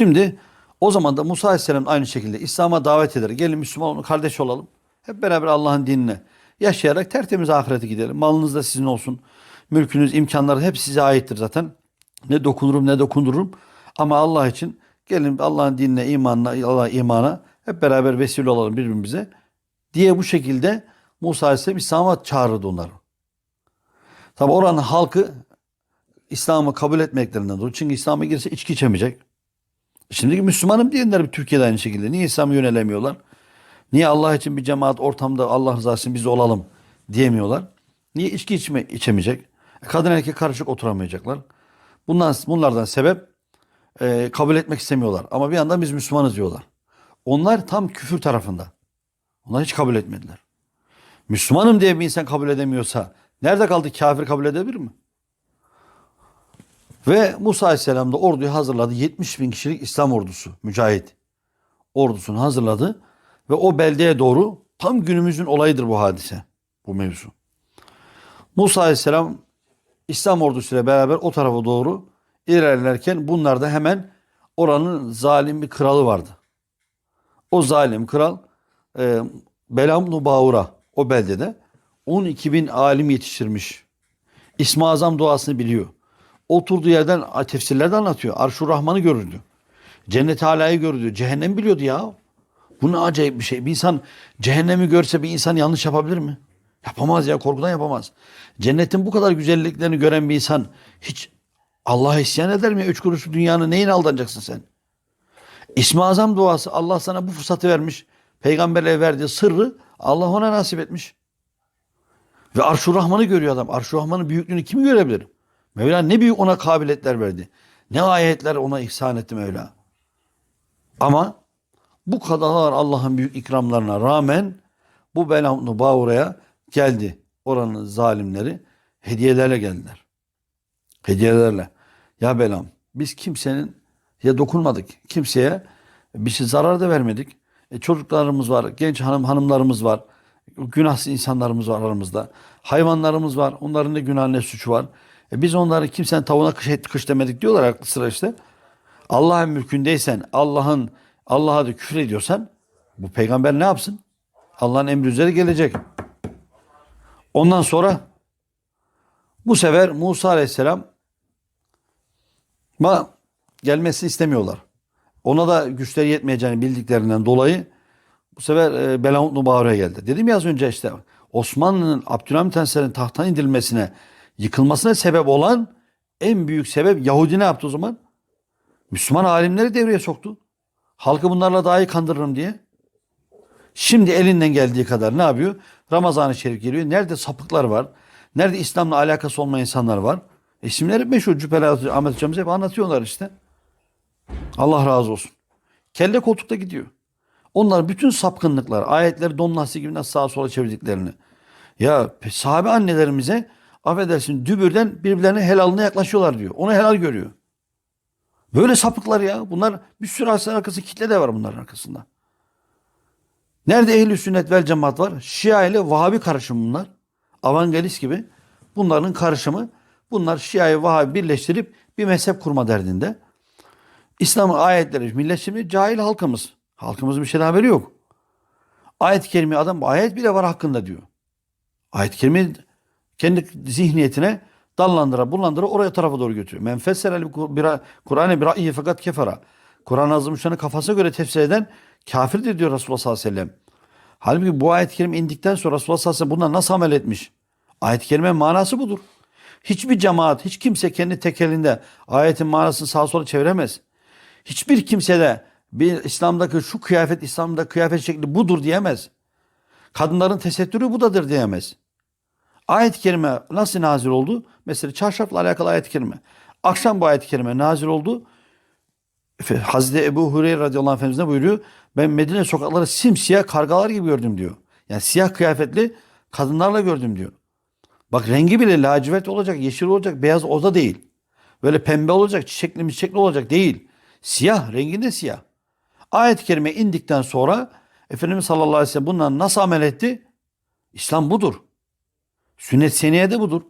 Şimdi o zaman da Musa Aleyhisselam aynı şekilde İslam'a davet eder. Gelin Müslüman olun, kardeş olalım. Hep beraber Allah'ın dinine yaşayarak tertemiz ahirete gidelim. Malınız da sizin olsun. Mülkünüz, imkanları hep size aittir zaten. Ne dokunurum ne dokundururum. Ama Allah için gelin Allah'ın dinine, imanına, Allah imana hep beraber vesile olalım birbirimize diye bu şekilde Musa Aleyhisselam İslam'a çağırdı onları. Tabi oranın halkı İslam'ı kabul etmeklerinden dolayı. Çünkü İslam'a girse içki içemeyecek. Şimdiki Müslümanım diyenler Türkiye'de aynı şekilde. Niye İslam'a yönelemiyorlar? Niye Allah için bir cemaat ortamda Allah rızası için biz olalım diyemiyorlar? Niye içki içme, içemeyecek? E, Kadın erkek karışık oturamayacaklar. Bundan, bunlardan sebep e, kabul etmek istemiyorlar. Ama bir yandan biz Müslümanız diyorlar. Onlar tam küfür tarafında. Onlar hiç kabul etmediler. Müslümanım diye bir insan kabul edemiyorsa nerede kaldı kafir kabul edebilir mi? Ve Musa Aleyhisselam da orduyu hazırladı. 70 bin kişilik İslam ordusu, mücahit ordusunu hazırladı. Ve o beldeye doğru tam günümüzün olayıdır bu hadise, bu mevzu. Musa Aleyhisselam İslam ordusuyla beraber o tarafa doğru ilerlerken bunlar da hemen oranın zalim bir kralı vardı. O zalim kral e, Belam Nubaura o beldede 12 bin alim yetiştirmiş. İsmi Azam duasını biliyor. Oturduğu yerden tefsirlerde anlatıyor. Arşur Rahman'ı görürdü. Cennet-i Ala'yı görürdü. Cehennem biliyordu ya. Bu ne acayip bir şey. Bir insan cehennemi görse bir insan yanlış yapabilir mi? Yapamaz ya korkudan yapamaz. Cennetin bu kadar güzelliklerini gören bir insan hiç Allah'a isyan eder mi? Üç kuruşu dünyanın neyine aldanacaksın sen? İsmi Azam duası Allah sana bu fırsatı vermiş. Peygamberle verdiği sırrı Allah ona nasip etmiş. Ve Arşur Rahman'ı görüyor adam. Arşur Rahman'ın büyüklüğünü kim görebilir? Mevla ne büyük ona kabiliyetler verdi. Ne ayetler ona ihsan etti Mevla. Ama bu kadar Allah'ın büyük ikramlarına rağmen bu Belamnu Bağura'ya geldi. Oranın zalimleri hediyelerle geldiler. Hediyelerle. Ya Belam biz kimsenin ya dokunmadık. Kimseye bir şey zarar da vermedik. E, çocuklarımız var, genç hanım hanımlarımız var. Günahsız insanlarımız var aramızda. Hayvanlarımız var. Onların ne günah ne suçu var. E, biz onları kimsenin tavuğuna kış, kış demedik diyorlar aklı sıra işte. Allah'ın mülkündeysen, Allah'ın Allah'a da küfür ediyorsan bu peygamber ne yapsın? Allah'ın emri üzere gelecek. Ondan sonra bu sefer Musa Aleyhisselam ma gelmesini istemiyorlar. Ona da güçleri yetmeyeceğini bildiklerinden dolayı bu sefer e, Belamut Nubare'ye geldi. Dedim ya az önce işte Osmanlı'nın Abdülhamit Han'ın tahttan indirilmesine, yıkılmasına sebep olan en büyük sebep Yahudi ne yaptı o zaman? Müslüman alimleri devreye soktu. Halkı bunlarla daha iyi kandırırım diye. Şimdi elinden geldiği kadar ne yapıyor? Ramazan-ı Şerif geliyor. Nerede sapıklar var? Nerede İslam'la alakası olmayan insanlar var? İsimleri meşhur. Cübbeli Ahmet Hocamız hep anlatıyorlar işte. Allah razı olsun. Kelle koltukta gidiyor. Onlar bütün sapkınlıklar, ayetleri don gibi nasıl sağa sola çevirdiklerini. Ya sahabe annelerimize affedersin dübürden birbirlerine helalına yaklaşıyorlar diyor. Onu helal görüyor. Böyle sapıklar ya. Bunlar bir sürü aslan arkası kitle de var bunların arkasında. Nerede ehl sünnet vel cemaat var? Şia ile Vahabi karışımı bunlar. Avangelist gibi. Bunların karışımı. Bunlar Şia'yı Vahabi birleştirip bir mezhep kurma derdinde. İslam'ın ayetleri millet şimdi cahil halkımız. Halkımızın bir şeyden haberi yok. Ayet-i kerime adam ayet bile var hakkında diyor. Ayet-i kerime kendi zihniyetine dallandıra bulandıra oraya tarafa doğru götürüyor. Men fessel Kur'an'ı bir ra'yi fakat kefera. Kur'an-ı Azimüşşan'ı kafasına göre tefsir eden kafirdir diyor Resulullah sallallahu aleyhi ve sellem. Halbuki bu ayet-i kerime indikten sonra Resulullah sallallahu aleyhi ve sellem bundan nasıl amel etmiş? Ayet-i kerime manası budur. Hiçbir cemaat, hiç kimse kendi tekelinde ayetin manasını sağa sola çeviremez. Hiçbir kimse de bir İslam'daki şu kıyafet, İslam'da kıyafet şekli budur diyemez. Kadınların tesettürü budadır diyemez. Ayet-i kerime nasıl nazil oldu? Mesela çarşafla alakalı ayet-i kerime. Akşam bu ayet-i kerime nazil oldu. Hazreti Ebu Hureyre radıyallahu anh Efendimiz ne buyuruyor? Ben Medine sokakları simsiyah kargalar gibi gördüm diyor. Yani siyah kıyafetli kadınlarla gördüm diyor. Bak rengi bile lacivert olacak, yeşil olacak, beyaz o da değil. Böyle pembe olacak, çiçekli mi çiçekli olacak değil. Siyah, renginde siyah. Ayet-i kerime indikten sonra Efendimiz sallallahu aleyhi ve sellem bundan nasıl amel etti? İslam budur. Sünnet seniyede budur.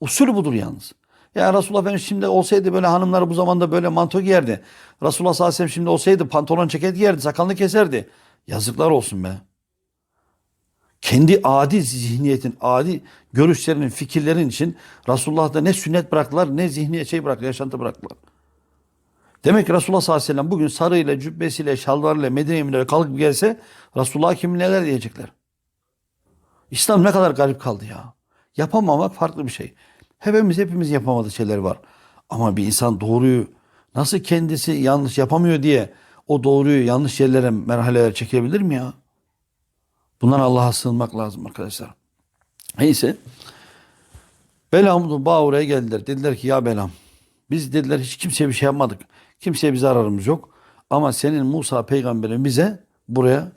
Usul budur yalnız. Ya Resulullah Efendimiz şimdi olsaydı böyle hanımlar bu zamanda böyle manto giyerdi. Resulullah sallallahu aleyhi ve sellem şimdi olsaydı pantolon ceket giyerdi, sakalını keserdi. Yazıklar olsun be. Kendi adi zihniyetin, adi görüşlerinin, fikirlerin için Resulullah'da ne sünnet bıraktılar ne zihniye şey bıraktılar, yaşantı bıraktılar. Demek ki Resulullah sallallahu aleyhi ve sellem bugün sarıyla, cübbesiyle, şalvarıyla Medine-i Münevvere kalkıp gelse Resulullah kim neler diyecekler. İslam ne kadar garip kaldı ya. Yapamamak farklı bir şey. Hepimiz hepimiz yapamadığı şeyler var. Ama bir insan doğruyu nasıl kendisi yanlış yapamıyor diye o doğruyu yanlış yerlere, merhalelere çekebilir mi ya? Bundan Allah'a sığınmak lazım arkadaşlar. Neyse. Belam'ın Bağur'a geldiler. Dediler ki ya Belam biz dediler hiç kimseye bir şey yapmadık. Kimseye bir zararımız yok. Ama senin Musa peygamberin bize buraya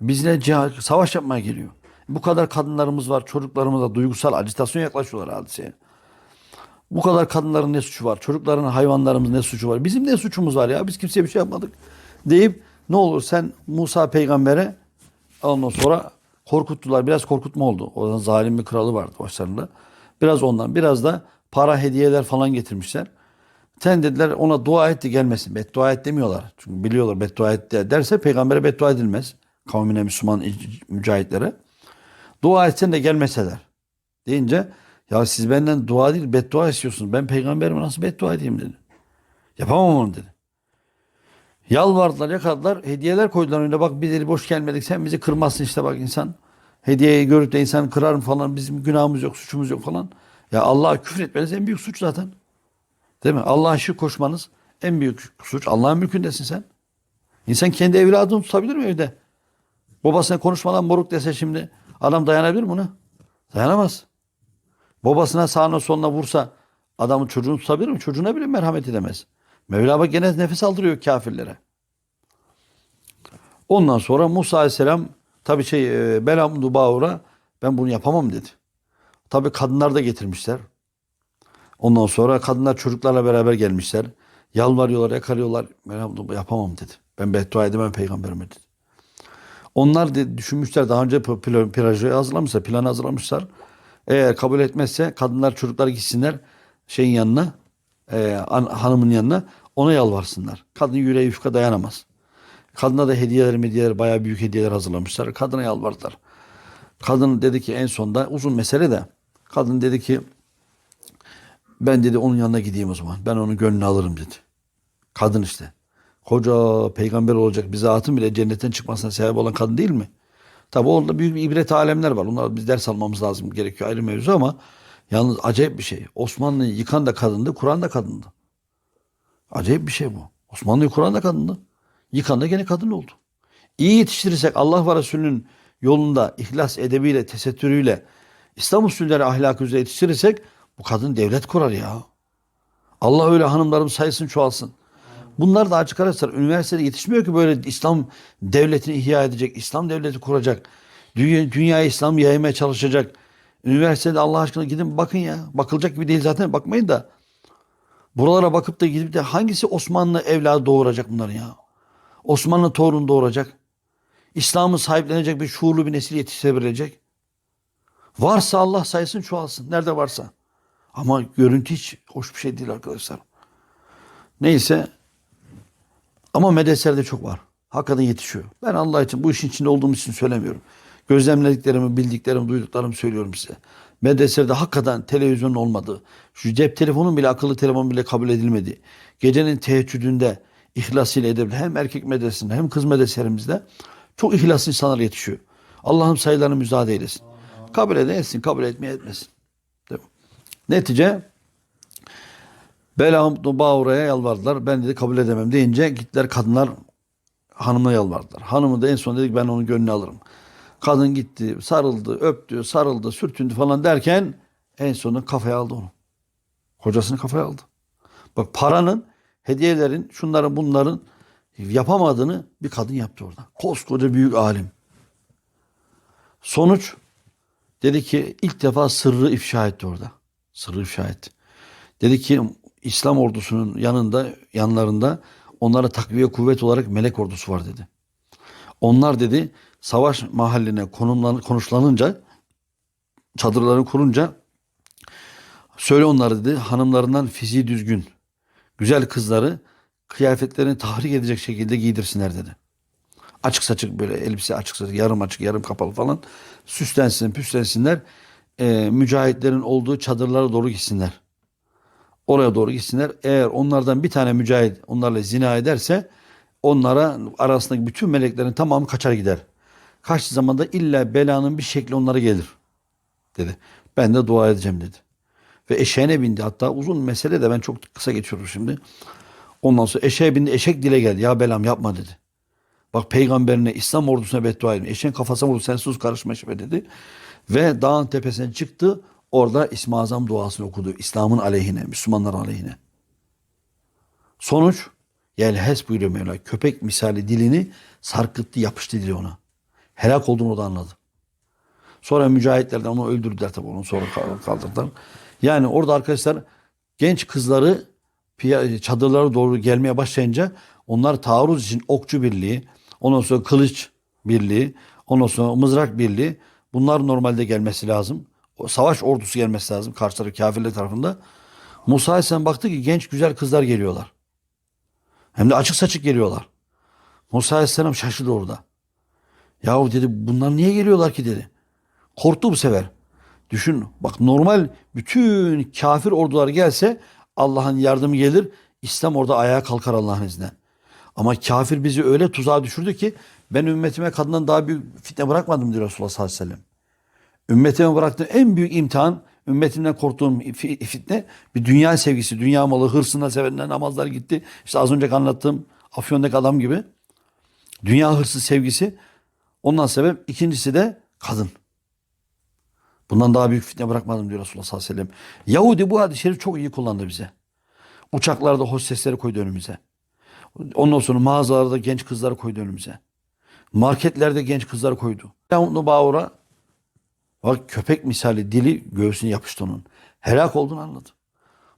bizle savaş yapmaya geliyor. Bu kadar kadınlarımız var. Çocuklarımız da duygusal acitasyon yaklaşıyorlar hadiseye. Bu kadar kadınların ne suçu var? Çocukların, hayvanlarımızın ne suçu var? Bizim ne suçumuz var ya? Biz kimseye bir şey yapmadık. Deyip ne olur sen Musa peygambere ondan sonra korkuttular. Biraz korkutma oldu. Oradan zalim bir kralı vardı başlarında. Biraz ondan. Biraz da para hediyeler falan getirmişler. Sen dediler ona dua etti gelmesin. Beddua et demiyorlar. Çünkü biliyorlar beddua et de- derse peygambere beddua edilmez. Kavmine Müslüman mücahitlere. Dua etsen de gelmeseler. Deyince ya siz benden dua değil beddua istiyorsunuz. Ben peygamberime nasıl beddua edeyim dedi. Yapamam onu dedi. Yalvardılar, yakaladılar, hediyeler koydular önüne. Bak biz boş gelmedik. Sen bizi kırmazsın işte bak insan. Hediyeyi görüp de insan kırar mı falan. Bizim günahımız yok, suçumuz yok falan. Ya Allah'a küfür etmeniz en büyük suç zaten. Değil mi? Allah'a şirk koşmanız en büyük suç. Allah'ın mülkündesin sen. İnsan kendi evladını tutabilir mi evde? Babasına konuşmadan moruk dese şimdi adam dayanabilir buna? Dayanamaz. Babasına sağına soluna vursa adamın çocuğunu tutabilir mi? Çocuğuna bile merhamet edemez. Mevla bak gene nefes aldırıyor kafirlere. Ondan sonra Musa Aleyhisselam tabi şey e, Belam Dubaur'a ben bunu yapamam dedi. Tabi kadınlar da getirmişler. Ondan sonra kadınlar çocuklarla beraber gelmişler. Yalvarıyorlar, yakarıyorlar. Belam Duba yapamam dedi. Ben beddua edemem peygamberime dedi. Onlar de düşünmüşler daha önce plajı hazırlamışlar, planı hazırlamışlar. Eğer kabul etmezse kadınlar çocuklar gitsinler şeyin yanına, e, an- hanımın yanına ona yalvarsınlar. Kadın yüreği yufka dayanamaz. Kadına da hediyeler hediyeler bayağı büyük hediyeler hazırlamışlar. Kadına yalvardılar. Kadın dedi ki en sonda uzun mesele de kadın dedi ki ben dedi onun yanına gideyim o zaman. Ben onun gönlünü alırım dedi. Kadın işte. Koca peygamber olacak bize atın bile cennetten çıkmasına sebep olan kadın değil mi? Tabi orada büyük bir ibret alemler var. Onlara biz ders almamız lazım gerekiyor ayrı mevzu ama yalnız acayip bir şey. Osmanlı'yı yıkan da kadındı, Kur'an da kadındı. Acayip bir şey bu. Osmanlı'yı kuran da kadındı. Yıkan da gene kadın oldu. İyi yetiştirirsek Allah ve Resulünün yolunda ihlas edebiyle, tesettürüyle İslam usulleri ahlakı üzere yetiştirirsek bu kadın devlet kurar ya. Allah öyle hanımlarım sayısın çoğalsın. Bunlar da açık araçlar. Üniversitede yetişmiyor ki böyle İslam devletini ihya edecek, İslam devleti kuracak. Dünya, dünyaya İslam yaymaya çalışacak. Üniversitede Allah aşkına gidin bakın ya. Bakılacak gibi değil zaten bakmayın da. Buralara bakıp da gidip de hangisi Osmanlı evladı doğuracak bunların ya? Osmanlı torun doğuracak. İslam'ı sahiplenecek bir şuurlu bir nesil yetiştirebilecek. Varsa Allah sayısın çoğalsın. Nerede varsa. Ama görüntü hiç hoş bir şey değil arkadaşlar. Neyse. Ama medreselerde çok var. Hakikaten yetişiyor. Ben Allah için bu işin içinde olduğum için söylemiyorum. Gözlemlediklerimi, bildiklerimi, duyduklarımı söylüyorum size. Medreselerde hakikaten televizyonun olmadığı, şu cep telefonun bile akıllı telefon bile kabul edilmedi. Gecenin teheccüdünde ihlasıyla edebilir. Hem erkek medresesinde hem kız medreselerimizde çok ihlaslı insanlar yetişiyor. Allah'ım sayılarını müsaade eylesin. Kabul eden kabul etmeye etmesin. Netice Belam Bağura'ya yalvardılar. Ben dedi kabul edemem deyince gittiler kadınlar hanımına yalvardılar. Hanımı da en son dedik ben onun gönlünü alırım. Kadın gitti, sarıldı, öptü, sarıldı, sürtündü falan derken en sonunda kafaya aldı onu. Kocasını kafaya aldı. Bak paranın, hediyelerin, şunların bunların yapamadığını bir kadın yaptı orada. Koskoca büyük alim. Sonuç dedi ki ilk defa sırrı ifşa etti orada. Sırrı ifşa etti. Dedi ki İslam ordusunun yanında, yanlarında onlara takviye kuvvet olarak melek ordusu var dedi. Onlar dedi savaş mahalline konumlan, konuşlanınca çadırları kurunca Söyle onları dedi hanımlarından fiziği düzgün, güzel kızları kıyafetlerini tahrik edecek şekilde giydirsinler dedi. Açık saçık böyle elbise açık saçık yarım açık yarım kapalı falan süslensin püslensinler. Ee, mücahitlerin olduğu çadırlara doğru gitsinler. Oraya doğru gitsinler. Eğer onlardan bir tane mücahit onlarla zina ederse onlara arasındaki bütün meleklerin tamamı kaçar gider. Kaçtığı zaman da illa belanın bir şekli onlara gelir dedi. Ben de dua edeceğim dedi. Ve eşeğine bindi. Hatta uzun mesele de ben çok kısa geçiyorum şimdi. Ondan sonra eşeğe bindi. Eşek dile geldi. Ya belam yapma dedi. Bak peygamberine İslam ordusuna beddua edin. Eşeğin kafasına vurdu. Sen sus karışma işime dedi. Ve dağın tepesine çıktı. Orada İsmi Azam duasını okudu. İslam'ın aleyhine, Müslümanların aleyhine. Sonuç Yelhes buyuruyor Mevla. Köpek misali dilini sarkıttı, yapıştı dili ona. Helak olduğunu da anladı. Sonra mücahitler de onu öldürdüler tabii onu sonra kaldırdılar. Yani orada arkadaşlar genç kızları piya- çadırlara doğru gelmeye başlayınca onlar taarruz için okçu birliği, ondan sonra kılıç birliği, ondan sonra mızrak birliği bunlar normalde gelmesi lazım. Savaş ordusu gelmesi lazım karşı taraf kafirler tarafında. Musa Aleyhisselam baktı ki genç güzel kızlar geliyorlar. Hem de açık saçık geliyorlar. Musa Aleyhisselam şaşırdı orada. Yahu dedi bunlar niye geliyorlar ki dedi. Korktu bu sefer. Düşün bak normal bütün kafir ordular gelse Allah'ın yardımı gelir. İslam orada ayağa kalkar Allah'ın izniyle. Ama kafir bizi öyle tuzağa düşürdü ki ben ümmetime kadından daha büyük fitne bırakmadım diyor Resulullah sallallahu aleyhi ve sellem. Ümmetime bıraktığım en büyük imtihan, ümmetimden korktuğum fi- fitne bir dünya sevgisi, dünya malı, hırsından sevenler namazlar gitti. İşte az önce anlattığım Afyon'daki adam gibi. Dünya hırsı sevgisi. Ondan sebep ikincisi de kadın. Bundan daha büyük fitne bırakmadım diyor Resulullah sallallahu aleyhi ve sellem. Yahudi bu hadis-i şerif çok iyi kullandı bize. Uçaklarda hostesleri koydu önümüze. Ondan sonra mağazalarda genç kızları koydu önümüze. Marketlerde genç kızlar koydu. Yahudi Bağur'a bak köpek misali dili göğsüne yapıştı onun. Helak olduğunu anladı.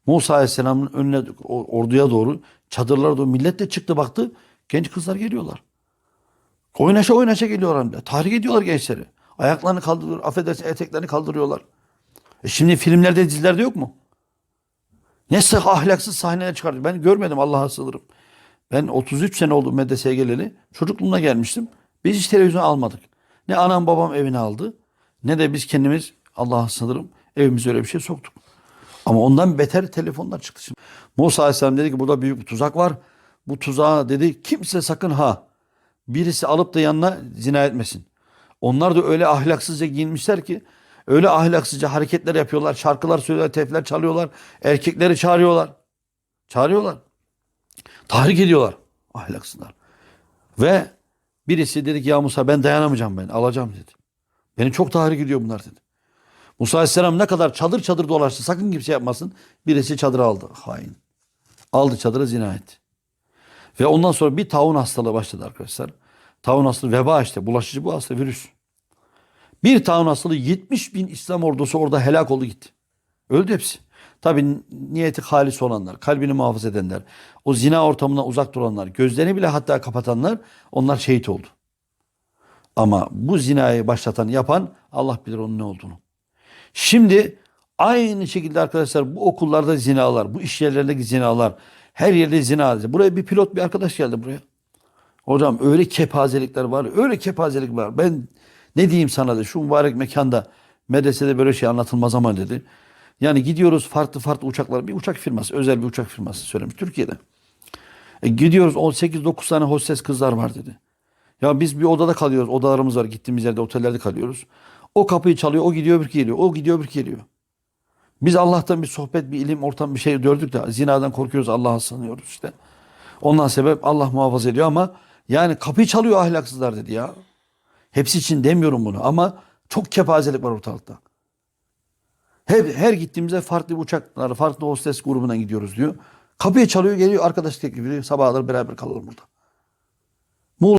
Musa Aleyhisselam'ın önüne orduya doğru çadırlara doğru millet de çıktı baktı. Genç kızlar geliyorlar. Oynaşa oynaşa geliyorlar. Tahrik ediyorlar gençleri. Ayaklarını kaldırıyor, affedersin eteklerini kaldırıyorlar. E şimdi filmlerde, dizilerde yok mu? Ne sık ahlaksız sahneler çıkartıyor. Ben görmedim Allah'a sığınırım. Ben 33 sene oldu medreseye geleli. Çocukluğumda gelmiştim. Biz hiç televizyon almadık. Ne anam babam evine aldı. Ne de biz kendimiz Allah'a sığınırım evimize öyle bir şey soktuk. Ama ondan beter telefonlar çıktı. Şimdi. Musa Aleyhisselam dedi ki burada büyük bir tuzak var. Bu tuzağa dedi kimse sakın ha birisi alıp da yanına zina etmesin. Onlar da öyle ahlaksızca giyinmişler ki öyle ahlaksızca hareketler yapıyorlar. Şarkılar söylüyorlar, tefler çalıyorlar. Erkekleri çağırıyorlar. Çağırıyorlar. Tahrik ediyorlar ahlaksızlar. Ve birisi dedi ki ya Musa ben dayanamayacağım ben alacağım dedi. Beni çok tahrik ediyor bunlar dedi. Musa Aleyhisselam ne kadar çadır çadır dolaştı sakın kimse yapmasın. Birisi çadırı aldı hain. Aldı çadırı zina etti. Ve ondan sonra bir taun hastalığı başladı arkadaşlar. Taun hastalığı veba işte bulaşıcı bu hasta virüs. Bir taun hastalığı 70 bin İslam ordusu orada helak oldu gitti. Öldü hepsi. Tabi niyeti halis olanlar, kalbini muhafaza edenler, o zina ortamından uzak duranlar, gözlerini bile hatta kapatanlar onlar şehit oldu. Ama bu zinayı başlatan, yapan Allah bilir onun ne olduğunu. Şimdi aynı şekilde arkadaşlar bu okullarda zinalar, bu iş yerlerindeki zinalar, her yerde zina. Buraya bir pilot bir arkadaş geldi buraya. Hocam öyle kepazelikler var, öyle kepazelik var. Ben ne diyeyim sana da şu mübarek mekanda medresede böyle şey anlatılmaz ama dedi. Yani gidiyoruz farklı farklı uçaklar, bir uçak firması, özel bir uçak firması söylemiş Türkiye'de. E gidiyoruz 18-9 tane hostes kızlar var dedi. Ya biz bir odada kalıyoruz. Odalarımız var. Gittiğimiz yerde otellerde kalıyoruz. O kapıyı çalıyor. O gidiyor bir geliyor. O gidiyor bir geliyor. Biz Allah'tan bir sohbet, bir ilim, ortam bir şey gördük de zinadan korkuyoruz. Allah'a sığınıyoruz işte. Ondan sebep Allah muhafaza ediyor ama yani kapıyı çalıyor ahlaksızlar dedi ya. Hepsi için demiyorum bunu ama çok kepazelik var ortalıkta. Her, her gittiğimizde farklı uçaklar, farklı hostes grubuna gidiyoruz diyor. Kapıyı çalıyor geliyor arkadaş teklif ediyor. Sabahları beraber kalalım burada.